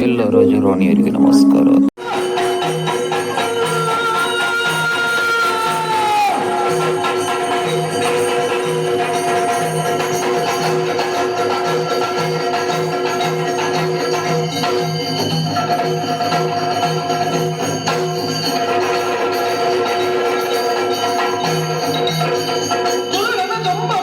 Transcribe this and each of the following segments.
ಎಲ್ಲ ರಾಜರಾಣಿಯರಿಗೆ ನಮಸ್ಕಾರ ಅಯೋಧ್ಯೆಯ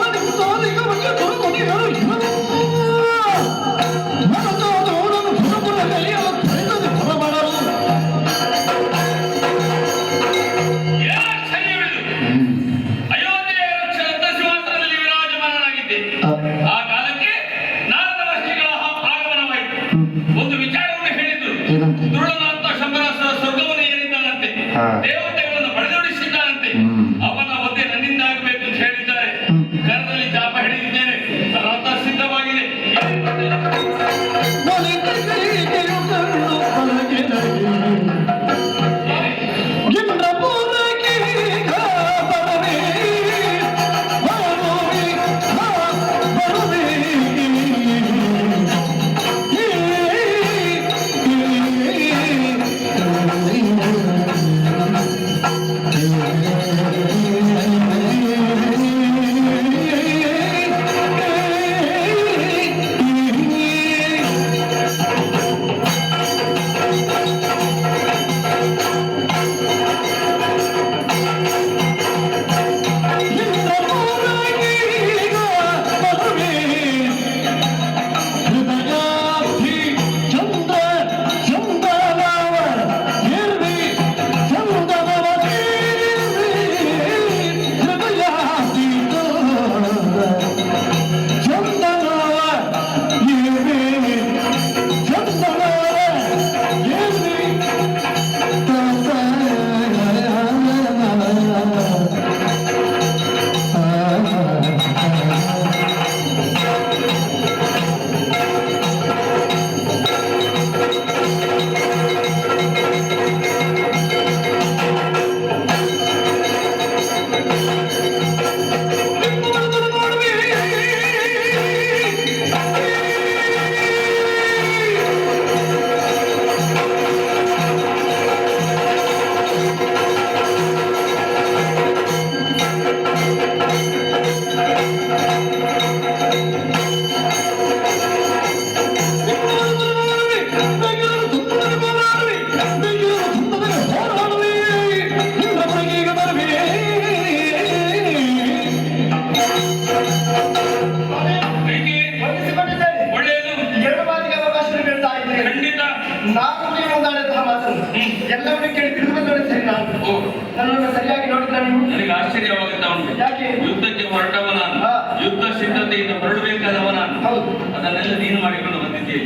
嗯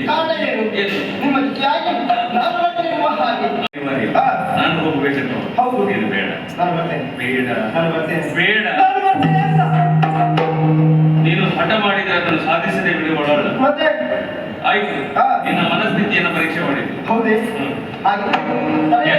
ಕಾರಣ ಏನು? ಏನು? ನಿಮ್ಮ ಜೊತೆಯಾಗಿ ನಾನು ಹಾಗೆ. ಹೌದು. ಬೇಡ ನಾನು ಬರ್ತೇನೆ ಬೇಡ ನಾನು ಬರ್ತೇನೆ ಬೇಡ. ನಾನು ಬರ್ತೇನೆ ಅಂತ. ನೀನು ಹಠ ಮಾಡಿದ್ರೆ ಅದನ್ನು ಸಾಧಿಸದೆ ಬಿಡುವಳಲ್ಲ ಮತ್ತೆ? ಆಯ್ತು. ನಿನ್ನ ಮನಸ್ಥಿತಿಯನ್ನು ಪರೀಕ್ಷೆ ಮಾಡಿದ್ವಿ ಹೌದೇ. ಹಾಗೆ.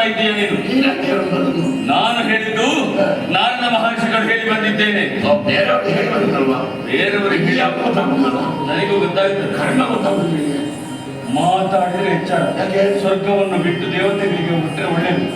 ಮಾತಾಡ್ತಾ ಇದ್ದೀಯ ನೀನು? ನಾನು ಹೇಳಿದ್ದು ನಾರದ ಮಹರ್ಷಿಗಳು ಹೇಳಿ ಬಂದಿದ್ದೇನೆ. ಬೇರೆಯವರಿಗೆ ನನಗೂ ಗೊತ್ತಾಗುತ್ತೆ ಕರ್ಣ ಗೊತ್ತಾಗುತ್ತೆ ಮಾತಾಡಿದ್ರೆ ಹೆಚ್ಚಾಗ ಸ್ವರ್ಗವನ್ನು ಬಿಟ್ಟು ದೇವತೆಗಳಿಗೆ ಬಿಟ್ಟರೆ ಒಳ್ಳೇದು.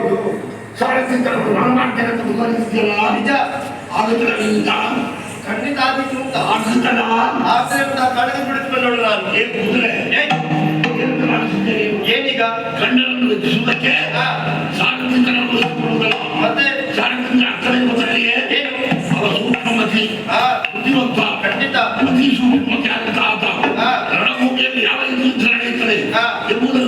ಕೊಟ್ಟು ಸಾರ್ವಜನಿಕರನ್ನು ಮನಮಾಡ್ತಕ್ಕಂಥ ವಿಮರ್ಶಿಸಿಲ್ಲ ನಿಜ ಆದುದರಿಂದ ಖಂಡಿತ ಆದಿತ್ತು ಅಂತ ಆಡಿಸಿದ್ದಲ್ಲ ಆಶ್ರಯವನ್ನು ಕಳೆದು ಬಿಡಿಸಿಕೊಳ್ಳೋಣ ನಾನು ಏನು ಕೂದಲೇ ಏನೀಗ ಗಂಡನನ್ನು ರಚಿಸುವುದಕ್ಕೆ ಸಾರ್ವಜನಿಕರನ್ನು ಕೊಡುವುದಲ್ಲ ಮತ್ತೆ ಸಾರ್ವಜನಿಕರ ಅರ್ಥವೇ ಗೊತ್ತಲ್ಲಿಯೇ ಏನು ಅವರ ಸೂಕ್ಷ್ಮತಿ ಬುದ್ಧಿವಂತ ಅಂತ ರಣಭೂಮಿಯಲ್ಲಿ ಯಾವ ರೀತಿ ನಡೆಯುತ್ತದೆ ಎಂಬುದನ್ನು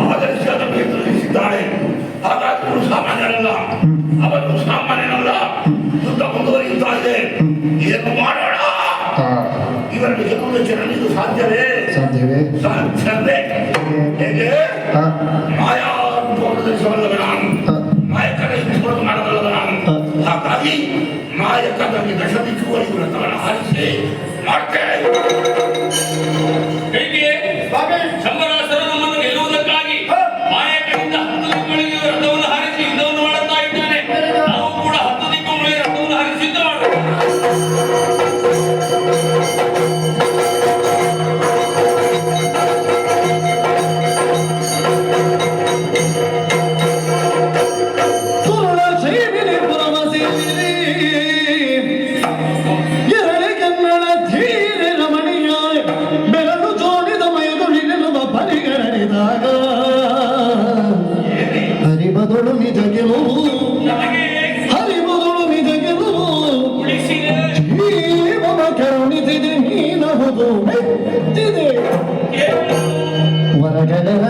மதரசாத பேசுறது சித்தாரே அதாவது ஒரு சாமானியன் அல்ல அவர் ஒரு சாமானியன் அல்ல புத்தகம் வரைந்தாலே இதற்கு மாடா இவருக்கு எவ்வளவு சிறந்த இது சாத்தியவே சாத்தியவே சாத்தியவே எங்கே மாயா போனது சொல்லவேனான் மாயக்கடை போனது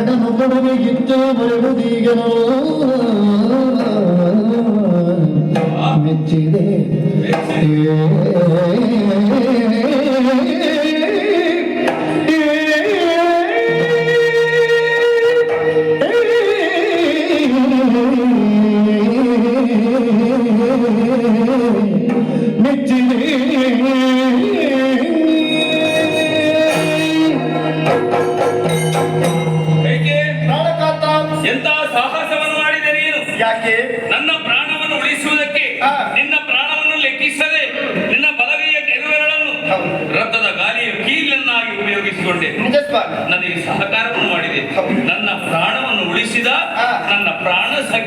ನನ್ನೊಡನೆ ಇದ್ದೇ ಬರೆಯುವುದೀಗನೋ ಮೆಚ್ಚಿದೆ.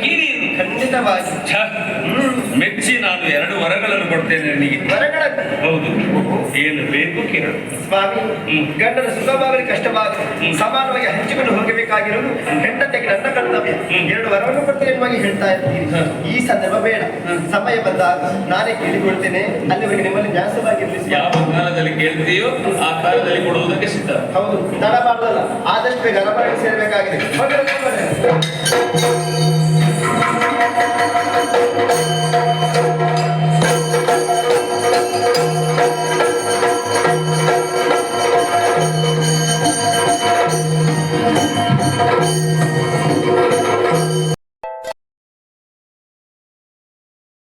ನೀನು ಖಂಡಿತವಾಗಿ. ಮೆಚ್ಚಿ ನಾನು ಎರಡು ವರಗಳನ್ನು ಕೊಡ್ತೇನೆ ನನಗೆ. ವರಗಳ ಹೌದು. ಏನು ಬೇಕು ಕೇಳ. ಸ್ವಾಮಿ. ಗಂಡನ ಸುಖವಾಗಲಿ ಕಷ್ಟವಾಗಲಿ ಸಮಾನವಾಗಿ ಹಂಚಿಕೊಂಡು ಹೋಗಬೇಕಾಗಿರೋದು ಹೆಂಡತಿಗೆ ನನ್ನ ಕರ್ತವ್ಯ. ಎರಡು ವರವನ್ನು ಕೊಡ್ತೇನೆ ನಿಮಗೆ ಹೇಳ್ತಾ ಇದ್ದೀನಿ. ಈ ಸಂದರ್ಭ ಬೇಡ. ಸಮಯ ಬಂದಾಗ ನಾನೇ ಕೇಳಿಕೊಳ್ತೇನೆ. ಅಲ್ಲಿವರೆಗೆ ನಿಮ್ಮಲ್ಲಿ ನ್ಯಾಸವಾಗಿರ್ಲಿ. ಯಾವ ಕಾಲದಲ್ಲಿ ಕೇಳ್ತೀಯೋ ಆ ಕಾಲದಲ್ಲಿ ಕೊಡುವುದಕ್ಕೆ ಸಿದ್ಧ. ಹೌದು. ತಡ ಮಾಡಲ್ಲ ಆದಷ್ಟು ಬೇಗ ಅರಮನೆಗೆ ಸೇರಬೇಕಾಗಿದೆ.